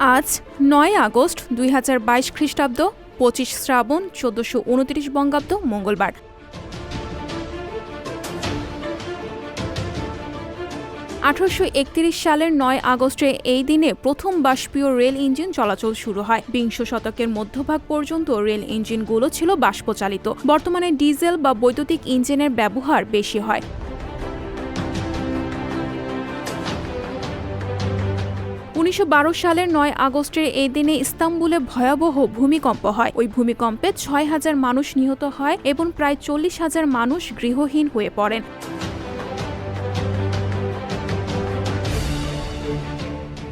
আজ নয় আগস্ট দুই হাজার বাইশ খ্রিস্টাব্দ, পঁচিশ শ্রাবণ, চোদ্দশো উনত্রিশ বঙ্গাব্দ, মঙ্গলবার। আঠারোশো একত্রিশ সালের নয় আগস্টে এই দিনে প্রথম বাষ্পীয় রেল ইঞ্জিন চলাচল শুরু হয়। বিংশ শতকের মধ্যভাগ পর্যন্ত রেল ইঞ্জিনগুলো ছিল বাষ্পচালিত। বর্তমানে ডিজেল বা বৈদ্যুতিক ইঞ্জিনের ব্যবহার বেশি হয়। উনিশশো বারো সালের নয় আগস্টের এই দিনে ইস্তাম্বুলে ভয়াবহ ভূমিকম্প হয়। ওই ভূমিকম্পে ছয় হাজার মানুষ নিহত হয় এবং প্রায় চল্লিশ হাজার মানুষ গৃহহীন হয়ে পড়েন।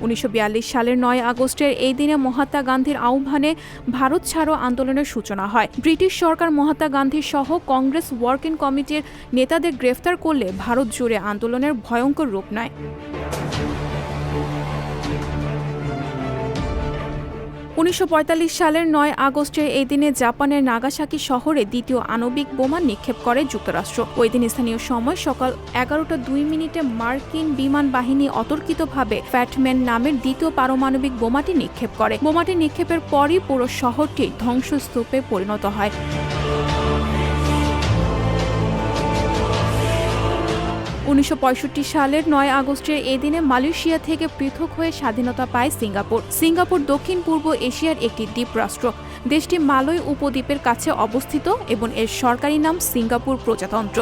উনিশশো বিয়াল্লিশ সালের নয় আগস্টের এই দিনে মহাত্মা গান্ধীর আহ্বানে ভারত ছাড়ো আন্দোলনের সূচনা হয়। ব্রিটিশ সরকার মহাত্মা গান্ধী সহ কংগ্রেস ওয়ার্কিং কমিটির নেতাদের গ্রেফতার করলে ভারত জুড়ে আন্দোলনের ভয়ঙ্কর রূপ নেয়। উনিশশো পঁয়তাল্লিশ সালের নয় আগস্টের এই দিনে জাপানের নাগাসাকি শহরে দ্বিতীয় আণবিক বোমা নিক্ষেপ করে যুক্তরাষ্ট্র। ওই দিন স্থানীয় সময় সকাল এগারোটা দুই মিনিটে মার্কিন বিমান বাহিনী অতর্কিতভাবে ফ্যাটম্যান নামের দ্বিতীয় পারমাণবিক বোমাটি নিক্ষেপ করে। বোমাটি নিক্ষেপের পরই পুরো শহরটি ধ্বংসস্তূপে পরিণত হয়। উনিশশো সালের নয় আগস্টের এই দিনে মালয়েশিয়া থেকে পৃথক হয়ে স্বাধীনতা পায় সিঙ্গাপুর। সিঙ্গাপুর দক্ষিণ পূর্ব এশিয়ার একটি দ্বীপরাষ্ট্র দেশটি মালয় উপদ্বীপের কাছে অবস্থিত এবং এর সরকারি নাম সিঙ্গাপুর প্রজাতন্ত্র।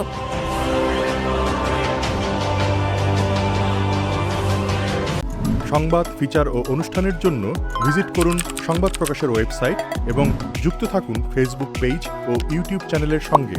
সংবাদ, ফিচার ও অনুষ্ঠানের জন্য ভিজিট করুন সংবাদ প্রকাশের ওয়েবসাইট এবং যুক্ত থাকুন ফেসবুক পেজ ও ইউটিউব চ্যানেলের সঙ্গে।